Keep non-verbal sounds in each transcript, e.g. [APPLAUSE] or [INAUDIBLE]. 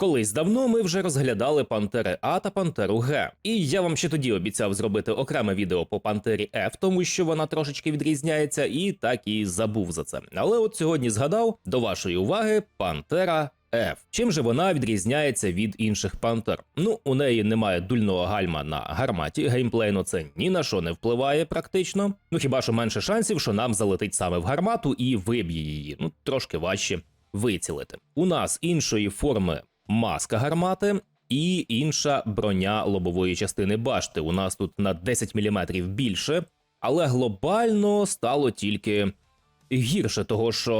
Колись давно ми вже розглядали Пантери А та Пантеру Г. І я вам ще тоді обіцяв зробити окреме відео по Пантері F, тому що вона трошечки відрізняється, і так і забув за це. Але от сьогодні згадав до вашої уваги Пантера. F. Чим же вона відрізняється від інших пантер? Ну, у неї немає дульного гальма на гарматі. Геймплейно це ні на що не впливає практично. Ну хіба що менше шансів, що нам залетить саме в гармату і виб'є її. Ну трошки важче вицілити. У нас іншої форми маска гармати і інша броня лобової частини башти. У нас тут на 10 мм більше, але глобально стало тільки гірше, того що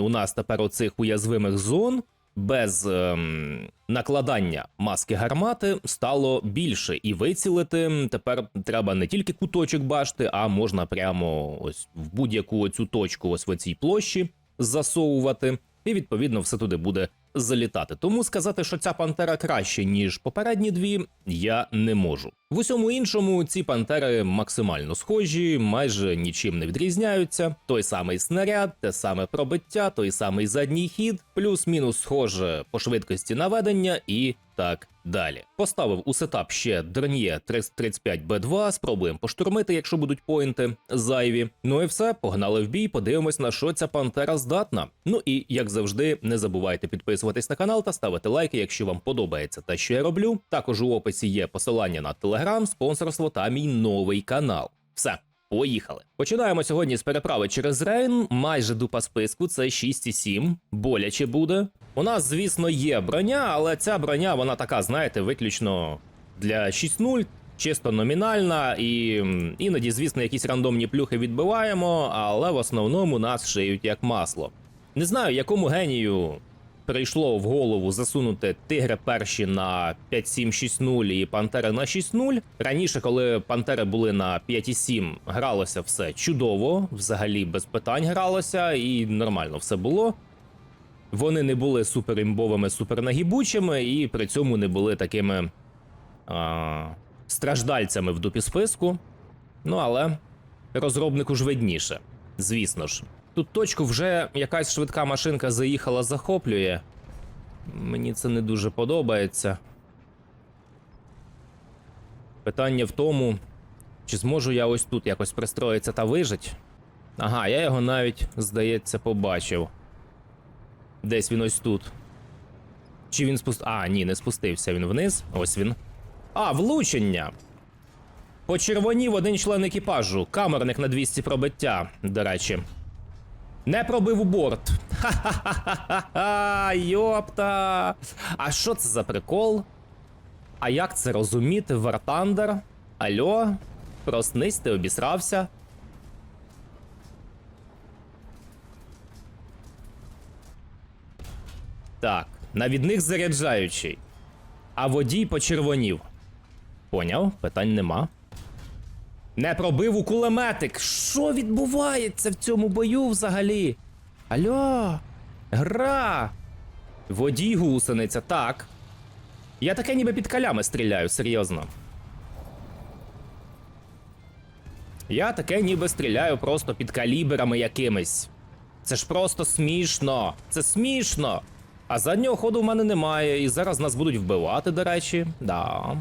у нас тепер оцих уязвимих зон. Без ем, накладання маски гармати стало більше, і вицілити тепер треба не тільки куточок башти, а можна прямо ось в будь-яку оцю точку, ось в цій площі засовувати, і відповідно все туди буде залітати. Тому сказати, що ця пантера краще, ніж попередні дві, я не можу. В усьому іншому ці пантери максимально схожі, майже нічим не відрізняються. Той самий снаряд, те саме пробиття, той самий задній хід, плюс-мінус схоже по швидкості наведення і так далі. Поставив у сетап ще Дрон'є 335B2, спробуємо поштурмити, якщо будуть поінти зайві. Ну і все, погнали в бій, подивимось, на що ця пантера здатна. Ну і як завжди, не забувайте підписуватись на канал та ставити лайки, якщо вам подобається те, що я роблю. Також у описі є посилання на телеграм, спонсорство та мій новий канал. Все. Поїхали. Починаємо сьогодні з переправи через Рейн. Майже дупа списку, це 6,7. Боляче буде. У нас, звісно, є броня, але ця броня, вона така, знаєте, виключно для 6.0, чисто номінальна, і іноді, звісно, якісь рандомні плюхи відбиваємо, але в основному нас шиють як масло. Не знаю, якому генію прийшло в голову засунути тигри перші на 5.7.6.0 і пантери на 6.0. Раніше, коли пантери були на 5.7, гралося все чудово, взагалі без питань гралося, і нормально все було. Вони не були суперімбовими, супернагібучими, і при цьому не були такими а, страждальцями в дупі списку. Ну але розробнику ж видніше, звісно ж. Тут точку вже якась швидка машинка заїхала, захоплює. Мені це не дуже подобається. Питання в тому, чи зможу я ось тут якось пристроїтися та вижить. Ага, я його навіть, здається, побачив. Десь він ось тут. Чи він спуст... А, ні, не спустився він вниз. Ось він. А, влучення. Почервонів один член екіпажу. Камерник на 200 пробиття, до речі. Не пробив у борт. Ха-ха-ха-ха-ха, йопта. А що це за прикол? А як це розуміти, Вартандер? Альо? Проснись, ти обісрався? Так, навідник заряджаючий. А водій почервонів. Поняв, питань нема. Не пробив у кулеметик. Що відбувається в цьому бою взагалі? Альо, гра. Водій гусениця, так. Я таке ніби під калями стріляю, серйозно. Я таке ніби стріляю просто під каліберами якимись. Це ж просто смішно. Це смішно. А заднього ходу в мене немає, і зараз нас будуть вбивати, до речі. Да.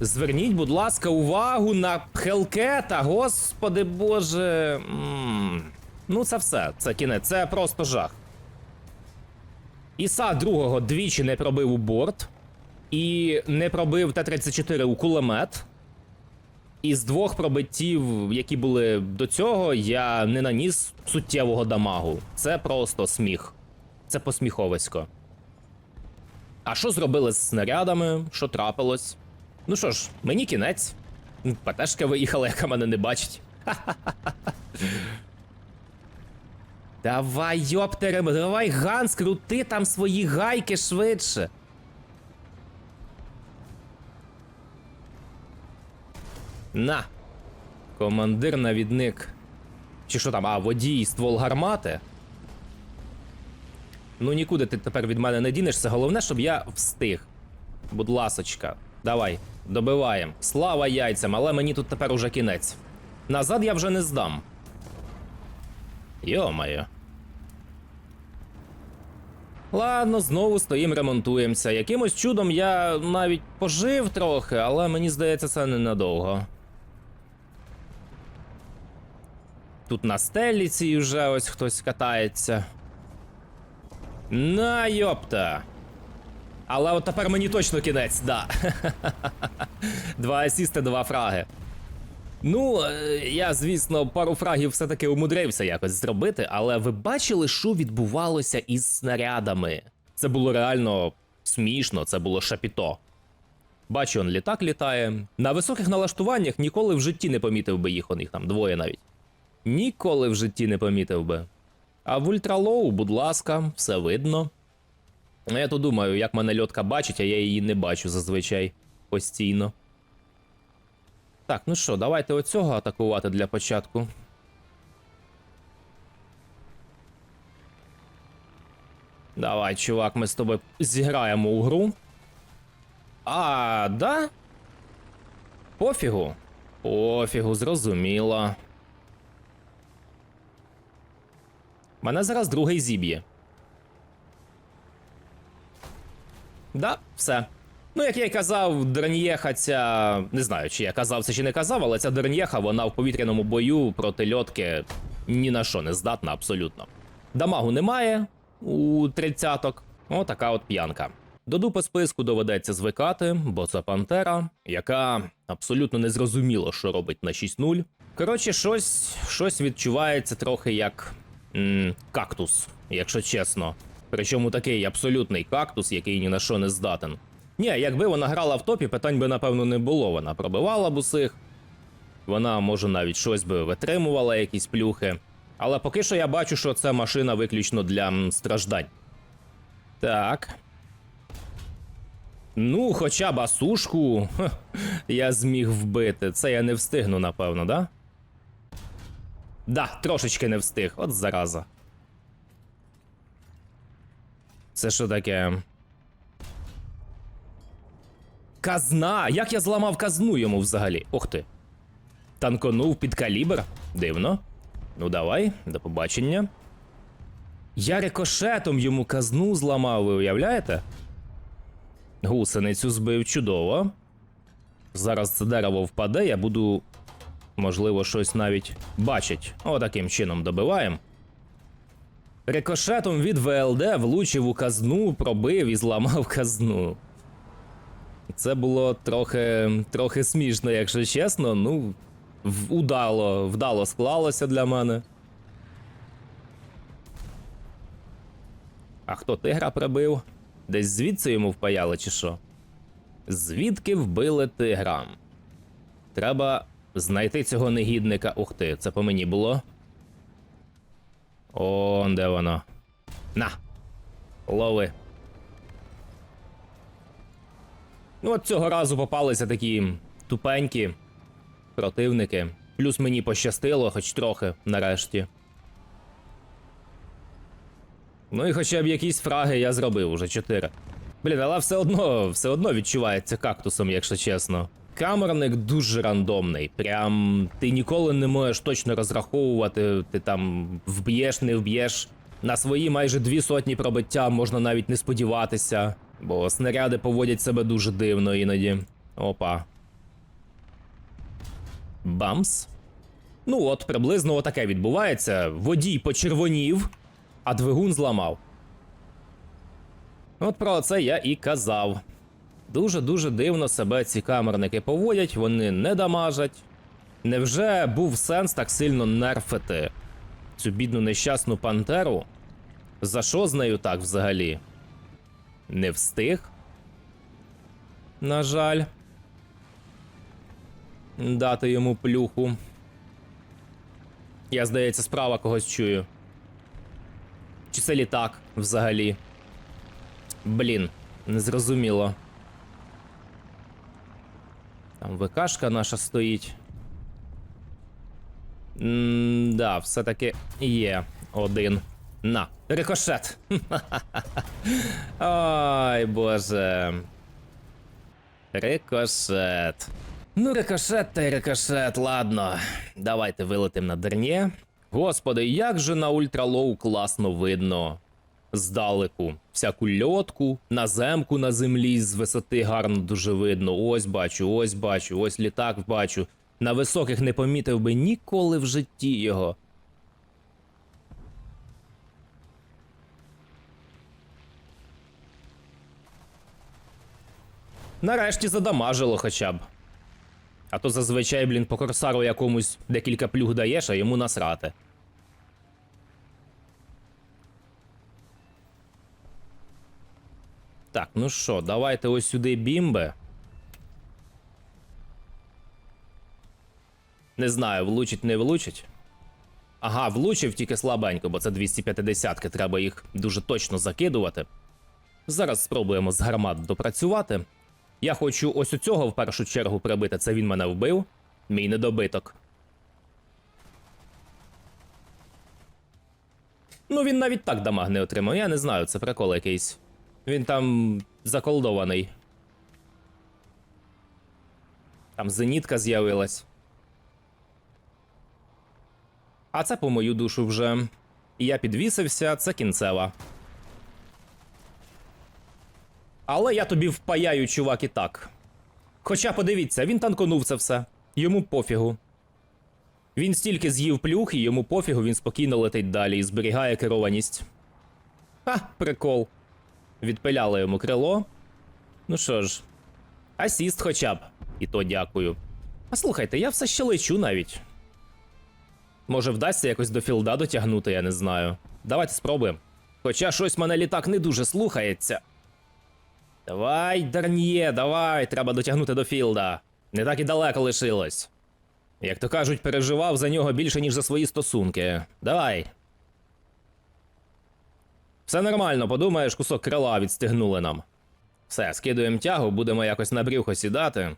Зверніть, будь ласка, увагу на Хелкета, господи боже. Ну, це все, це кінець, це просто жах. Іса другого двічі не пробив у борт, і не пробив Т-34 у кулемет. Із двох пробиттів, які були до цього, я не наніс суттєвого дамагу. Це просто сміх. Це посміховисько. А що зробили з снарядами? Що трапилось? Ну що ж, мені кінець. ПТшка виїхала, яка мене не бачить. [LAUGHS] Давай, йоптерем, давай, Ганс, крути там свої гайки швидше. На. Командир навідник. Чи що там? А, водій, ствол гармати. Ну нікуди ти тепер від мене не дінешся. Головне, щоб я встиг. Будь ласочка, давай, добиваємо. Слава яйцям, але мені тут тепер уже кінець. Назад я вже не здам. Йо-моє. Ладно, знову стоїм, ремонтуємося. Якимось чудом я навіть пожив трохи, але мені здається, це ненадовго. Тут на стеліці вже ось хтось катається. На йопта. Але от тепер мені точно кінець, да. [LAUGHS] два асісти, два фраги. Ну, е, я, звісно, пару фрагів все-таки умудрився якось зробити, але ви бачили, що відбувалося із снарядами? Це було реально смішно, це було шапіто. Бачу, он літак літає. На високих налаштуваннях ніколи в житті не помітив би їх, он їх там двоє навіть. Ніколи в житті не помітив би. А в ультралоу, будь ласка, все видно. Ну, Я то думаю, як мене льотка бачить, а я її не бачу зазвичай постійно. Так, ну що, давайте оцього атакувати для початку. Давай, чувак, ми з тобою зіграємо у гру. А, да? Пофігу. Пофігу, зрозуміло. Мене зараз другий зіб'є. Да, все. Ну, як я й казав, Драньєха ця. Не знаю, чи я казав це чи не казав, але ця Драньєха, вона в повітряному бою проти льотки ні на що не здатна абсолютно. Дамагу немає у тридцяток. Отака от п'янка. До дупи списку доведеться звикати, бо це пантера, яка абсолютно не зрозуміло, що робить на 6-0. Коротше, щось, щось відчувається трохи як м, кактус, якщо чесно. Причому такий абсолютний кактус, який ні на що не здатен. Ні, якби вона грала в топі, питань би напевно не було. Вона пробивала б усіх. Вона, може, навіть щось би витримувала, якісь плюхи. Але поки що я бачу, що це машина виключно для страждань. Так. Ну, хоча б асушку я зміг вбити. Це я не встигну, напевно, да? Да, трошечки не встиг, от зараза. Це що таке? Казна! Як я зламав казну йому взагалі? Ох ти. Танконув під калібр? Дивно. Ну давай, до побачення. Я рикошетом йому казну зламав, ви уявляєте? Гусеницю збив чудово. Зараз це дерево впаде, я буду, можливо, щось навіть бачить. О, таким чином добиваємо. Рикошетом від ВЛД влучив у казну, пробив і зламав казну. Це було трохи, трохи смішно, якщо чесно. Ну, удало, вдало склалося для мене. А хто тигра прибив? Десь звідси йому впаяли, чи що? Звідки вбили тигра? Треба знайти цього негідника. Ух ти, це по мені було. О, де воно? На! Лови. Ну, от цього разу попалися такі тупенькі противники. Плюс мені пощастило, хоч трохи, нарешті. Ну і хоча б якісь фраги я зробив уже чотири. Блін, але все одно, все одно відчувається кактусом, якщо чесно. Камерник дуже рандомний. Прям ти ніколи не можеш точно розраховувати, ти там вб'єш, не вб'єш. На свої майже дві сотні пробиття можна навіть не сподіватися, бо снаряди поводять себе дуже дивно іноді. Опа. Бамс. Ну от, приблизно отаке відбувається. Водій почервонів, а двигун зламав. От про це я і казав. Дуже-дуже дивно себе ці камерники поводять, вони не дамажать. Невже був сенс так сильно нерфити цю бідну нещасну пантеру? За що з нею так взагалі? Не встиг? На жаль. Дати йому плюху. Я, здається, справа когось чую. Чи це літак взагалі? Блін, незрозуміло. Там ВКшка наша стоїть. М, Да, все-таки є один. На, рикошет. [LAUGHS] Ой, боже. Рикошет. Ну, рикошет та й рикошет, ладно. Давайте вилетим на дернє. Господи, як же на ультралоу класно видно. Здалеку. Всяку льотку, наземку на землі з висоти гарно дуже видно. Ось бачу, ось бачу, ось літак бачу. На високих не помітив би ніколи в житті його. Нарешті задамажило хоча б. А то зазвичай, блін, по корсару якомусь декілька плюг даєш, а йому насрати. Так, ну що, давайте ось сюди бімби. Не знаю, влучить, не влучить. Ага, влучив тільки слабенько, бо це 250-ки, треба їх дуже точно закидувати. Зараз спробуємо з гармат допрацювати. Я хочу ось у цього в першу чергу прибити, це він мене вбив. Мій недобиток. Ну, він навіть так дамаг не отримав, я не знаю, це прикол якийсь. Він там заколдований. Там зенітка з'явилась. А це по мою душу вже. І я підвісився, це кінцева. Але я тобі впаяю, чувак, і так. Хоча подивіться, він танконув це все. Йому пофігу. Він стільки з'їв плюх, і йому пофігу, він спокійно летить далі і зберігає керованість. Ха, прикол. Відпиляли йому крило. Ну що ж, асіст хоча б. І то дякую. А слухайте, я все ще лечу навіть. Може, вдасться якось до філда дотягнути, я не знаю. Давайте спробуємо. Хоча щось мене літак не дуже слухається. Давай, Дарньє, давай, треба дотягнути до Філда. Не так і далеко лишилось. Як то кажуть, переживав за нього більше, ніж за свої стосунки. Давай. Все нормально, подумаєш, кусок крила відстигнули нам. Все, скидуємо тягу, будемо якось на брюхо сідати.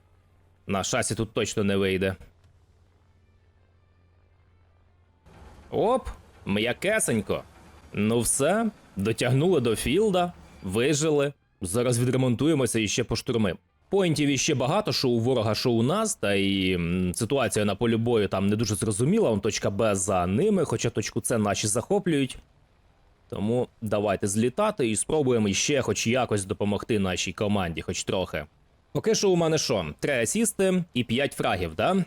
На шасі тут точно не вийде. Оп, м'якесенько. Ну все, дотягнули до Філда, вижили. Зараз відремонтуємося і ще поштурмим. Поінтів іще багато, що у ворога, що у нас, та і ситуація на полі бою там не дуже зрозуміла. Он точка Б за ними, хоча точку С наші захоплюють. Тому давайте злітати і спробуємо ще хоч якось допомогти нашій команді, хоч трохи. Поки що у мене що? Три асісти і 5 фрагів, да?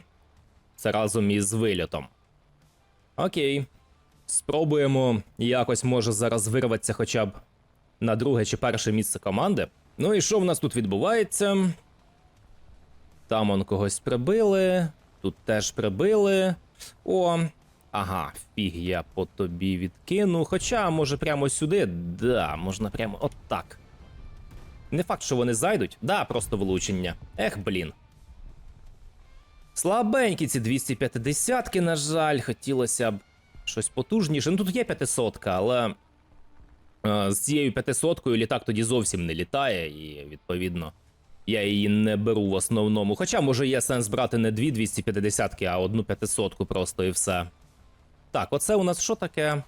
Це разом із вильотом. Окей. Спробуємо якось може зараз вирватися хоча б на друге чи перше місце команди. Ну і що в нас тут відбувається? Там он когось прибили, тут теж прибили. О, ага, фіг я по тобі відкину. Хоча, може, прямо сюди. Да, можна прямо отак. Не факт, що вони зайдуть, да, просто влучення. Ех, блін. Слабенькі ці 250-ки, на жаль, хотілося б щось потужніше. Ну тут є 500, але Е, З цією 500 літак тоді зовсім не літає, і відповідно я її не беру в основному. Хоча може є сенс брати не дві 250 а одну 500 просто і все. Так, оце у нас що таке?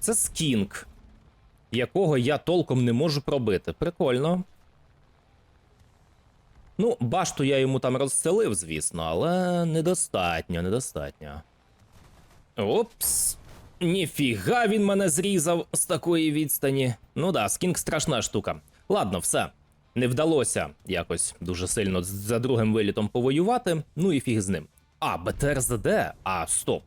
Це скінк, якого я толком не можу пробити. Прикольно. Ну, башту я йому там розстелив, звісно, але недостатньо, недостатньо. Опс. Ніфіга він мене зрізав з такої відстані. Ну да, скінг страшна штука. Ладно, все. Не вдалося якось дуже сильно за другим вилітом повоювати. Ну і фіг з ним. А, БТРЗД? А, стоп.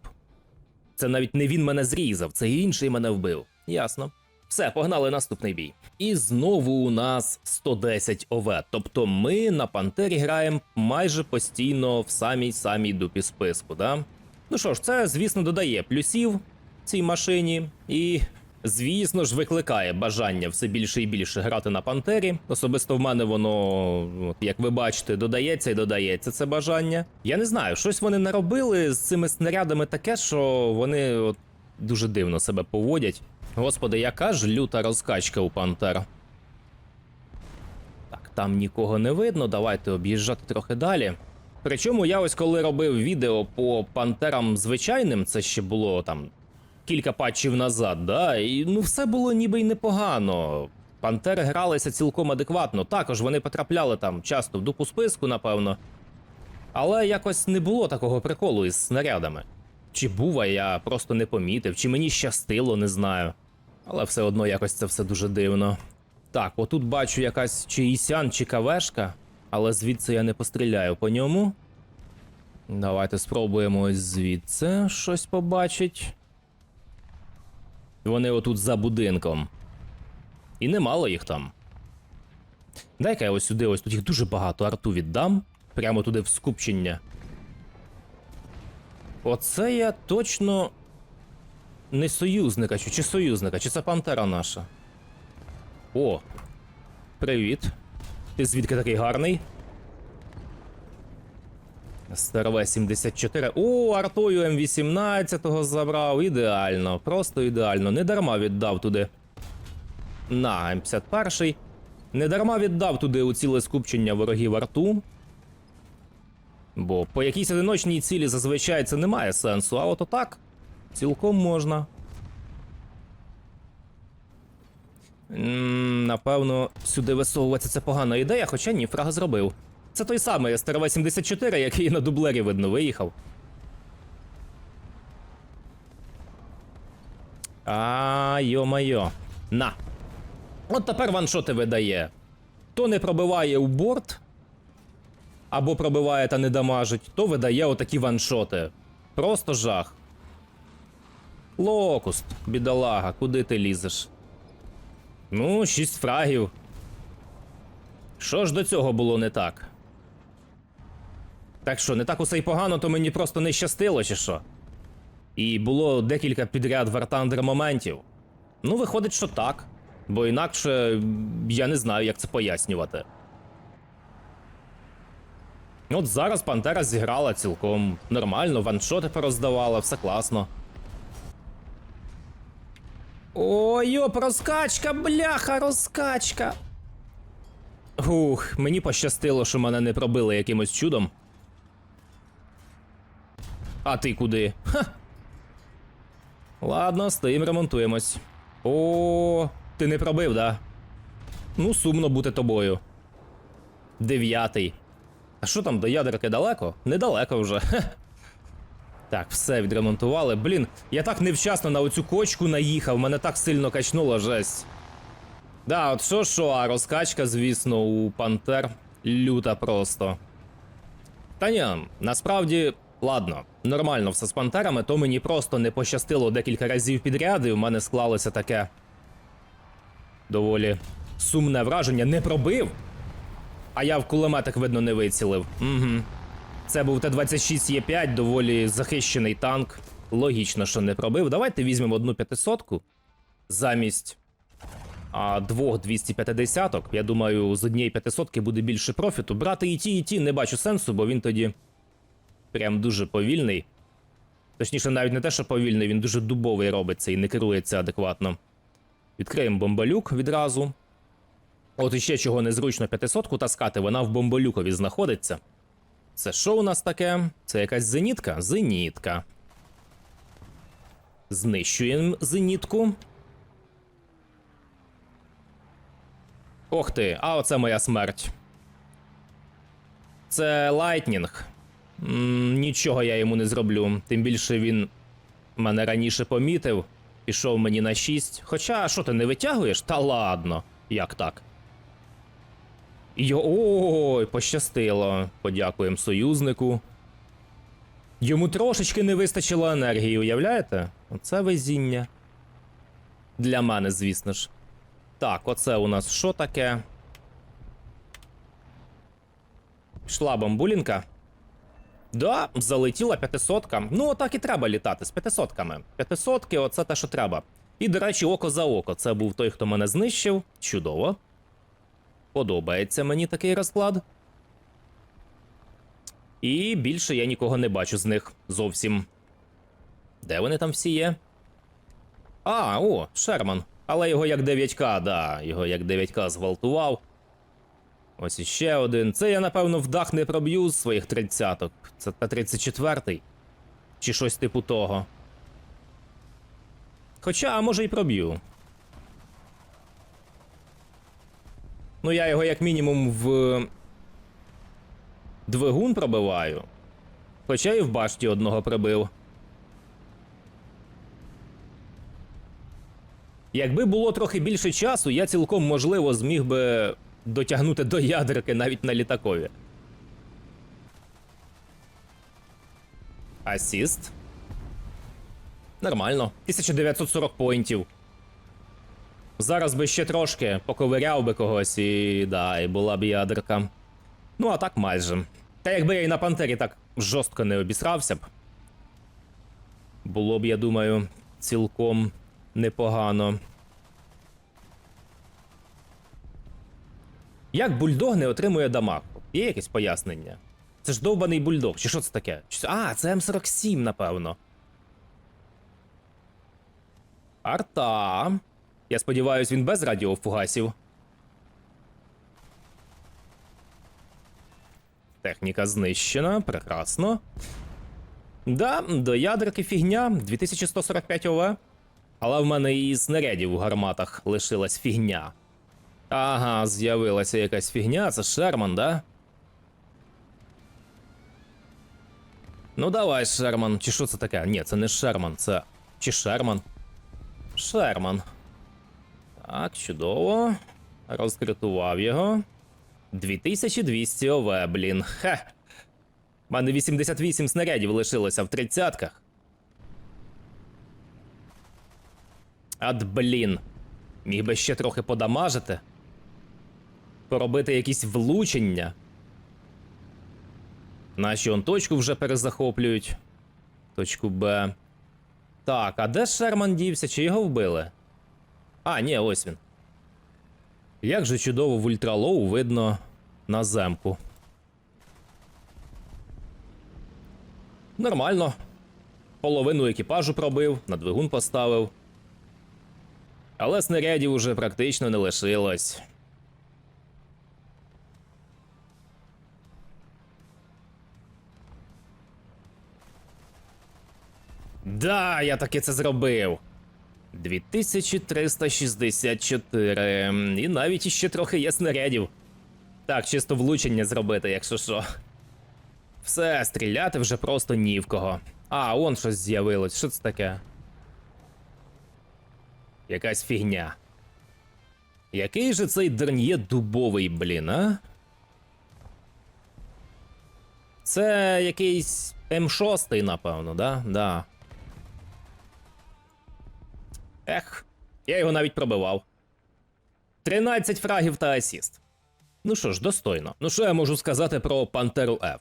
Це навіть не він мене зрізав, це інший мене вбив. Ясно. Все, погнали наступний бій. І знову у нас 110 ОВ. Тобто ми на Пантері граємо майже постійно в самій самій дупі списку, да? Ну що ж, це, звісно, додає плюсів цій машині, і, звісно ж, викликає бажання все більше і більше грати на Пантері. Особисто в мене воно, як ви бачите, додається і додається це бажання. Я не знаю, щось вони наробили з цими снарядами таке, що вони от, дуже дивно себе поводять. Господи, яка ж люта розкачка у Пантер. Так, там нікого не видно, давайте об'їжджати трохи далі. Причому я ось коли робив відео по пантерам звичайним, це ще було там кілька патчів назад, да, і ну все було ніби й непогано. Пантери гралися цілком адекватно. Також вони потрапляли там часто в дупу списку, напевно. Але якось не було такого приколу із снарядами. Чи був, я просто не помітив, чи мені щастило, не знаю. Але все одно якось це все дуже дивно. Так, отут бачу якась чи Ісян, чи кавешка, але звідси я не постріляю по ньому. Давайте спробуємо ось звідси щось побачить. Вони отут за будинком. І немало їх там. Дай-ка я ось сюди, ось тут їх дуже багато арту віддам. Прямо туди в скупчення. Оце я точно не союзника, чи, чи союзника, чи це пантера наша. О, привіт. Ти звідки такий гарний? Старове 74. О, артою М18 забрав. Ідеально, просто ідеально. Не дарма віддав туди. На, М51. Не дарма віддав туди у ціле скупчення ворогів арту. Бо по якійсь одиночній цілі зазвичай це не має сенсу, а от отак цілком можна. М, Напевно, сюди висовуватися це погана ідея, хоча ні, фраг зробив. Це той самий СТРВ-74, який на дублері, видно, виїхав. А, йо-майо. На. От тепер ваншоти видає. То не пробиває у борт, або пробиває та не дамажить, то видає отакі ваншоти. Просто жах. Локуст, бідолага, куди ти лізеш? Ну, шість фрагів. Що ж до цього було не так? Так що, не так усе й погано, то мені просто не щастило, чи що? І було декілька підряд вартандер моментів. Ну, виходить, що так. Бо інакше я не знаю, як це пояснювати. От зараз Пантера зіграла цілком нормально, ваншоти пороздавала, все класно. Ой, йоп, розкачка, бляха, розкачка. Ух, мені пощастило, що мене не пробили якимось чудом. А ти куди? Ха. Ладно, стоїм ремонтуємось. О, ти не пробив, да? Ну, сумно бути тобою. Дев'ятий. А що там до ядерки далеко? Недалеко вже. Хе. Так, все відремонтували. Блін, я так невчасно на оцю кочку наїхав, мене так сильно качнуло, жесть. Да, от що, що, а розкачка, звісно, у Пантер люта просто. Та ні, насправді, ладно, нормально все з пантерами, то мені просто не пощастило декілька разів підряд, і в мене склалося таке доволі сумне враження. Не пробив. А я в кулеметах, видно, не вицілив. Угу. Це був Т-26Е5, доволі захищений танк. Логічно, що не пробив. Давайте візьмемо одну 500 замість а, двох 250 Я думаю, з однієї 500 буде більше профіту. Брати і ті, і ті не бачу сенсу, бо він тоді прям дуже повільний. Точніше, навіть не те, що повільний, він дуже дубовий робиться і не керується адекватно. Відкриємо бомбалюк відразу. От іще чого незручно 500-ку таскати, вона в бомбалюкові знаходиться. Це що у нас таке? Це якась зенітка? Зенітка. Знищуємо зенітку. Ох ти, а оце моя смерть. Це Лайтнінг. Нічого я йому не зроблю. Тим більше він мене раніше помітив, пішов мені на 6. Хоча, що ти не витягуєш? Та ладно, як так? Йо, пощастило. Подякуємо союзнику. Йому трошечки не вистачило енергії, уявляєте? Оце везіння. Для мене, звісно ж. Так, оце у нас що таке? Пішла бамбулінка. Да, залетіла 500 Ну, отак і треба літати з 500-ками. 500 оце те, що треба. І, до речі, око за око. Це був той, хто мене знищив. Чудово. Подобається мені такий розклад. І більше я нікого не бачу з них зовсім. Де вони там всі є? А, о, Шерман. Але його як 9К, да, його як 9К зґвалтував. Ось іще один. Це я, напевно, в дах не проб'ю з своїх тридцяток. Це та 34-й. Чи щось типу того. Хоча, а може і проб'ю. Ну, я його як мінімум в двигун пробиваю. Хоча і в башті одного пробив. Якби було трохи більше часу, я цілком можливо зміг би дотягнути до ядерки навіть на літакові. Асіст. Нормально. 1940 поінтів. Зараз би ще трошки поковиряв би когось і. да, і була б ядерка. Ну, а так майже. Та якби я і на пантері так жорстко не обісрався б. Було б, я думаю, цілком непогано. Як бульдог не отримує дамаг? Є якесь пояснення? Це ж довбаний бульдог, чи що це таке? А, це М47, напевно. Арта. Я сподіваюсь, він без радіофугасів. Техніка знищена, прекрасно. Да, до ядерки фігня 2145 ОВ. Але в мене і снарядів у гарматах лишилась фігня. Ага, з'явилася якась фігня, це Шерман, да? Ну давай, Шерман. Чи що це таке? Ні, це не Шерман, це. Чи Шерман? Шерман. Так, чудово. Розкритував його. 2200 ОВ, блін. Хе. У мене 88 снарядів лишилося в тридцятках. Ад блін. Міг би ще трохи подамажити. Поробити якісь влучення. Наші он точку вже перезахоплюють. Точку Б. Так, а де Шерман дівся? Чи його вбили? А, ні, ось він. Як же чудово в ультралоу видно на земку. Нормально. Половину екіпажу пробив, на двигун поставив. Але снарядів уже практично не лишилось. Да, я таки це зробив. 2364. І навіть іще трохи є снарядів. Так, чисто влучення зробити, якщо що. Все, стріляти вже просто ні в кого. А, он щось з'явилось. Що це таке? Якась фігня. Який же цей дерн'є дубовий, блін, а? Це якийсь М6, напевно, да? Да. Ех, я його навіть пробивав. 13 фрагів та асіст. Ну що ж, достойно. Ну що я можу сказати про Пантеру F?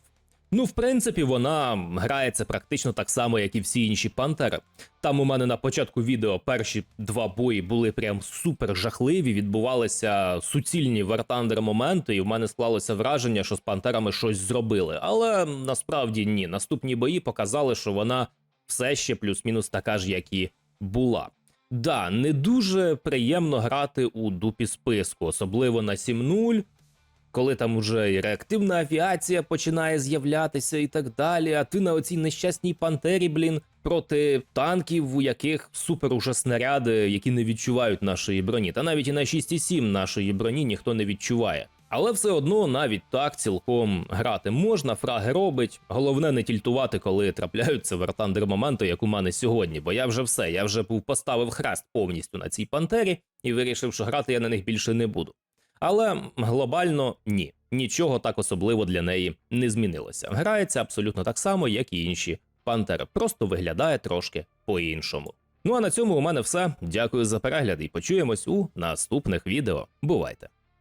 Ну, в принципі, вона грається практично так само, як і всі інші пантери. Там у мене на початку відео перші два бої були прям супер жахливі, відбувалися суцільні вартандер моменти, і в мене склалося враження, що з пантерами щось зробили. Але насправді ні. Наступні бої показали, що вона все ще плюс-мінус така ж, як і була. Да, не дуже приємно грати у дупі списку, особливо на 7-0, коли там уже і реактивна авіація починає з'являтися і так далі. А ти на оцій нещасній пантері, блін, проти танків, у яких супер уже снаряди, які не відчувають нашої броні. Та навіть і на 6,7 нашої броні ніхто не відчуває. Але все одно навіть так цілком грати можна, фраги робить. Головне не тільтувати, коли трапляються вертандер моменти, як у мене сьогодні. Бо я вже все, я вже був поставив хрест повністю на цій пантері і вирішив, що грати я на них більше не буду. Але глобально ні, нічого так особливо для неї не змінилося. Грається абсолютно так само, як і інші пантери, просто виглядає трошки по-іншому. Ну а на цьому у мене все. Дякую за перегляд і почуємось у наступних відео. Бувайте!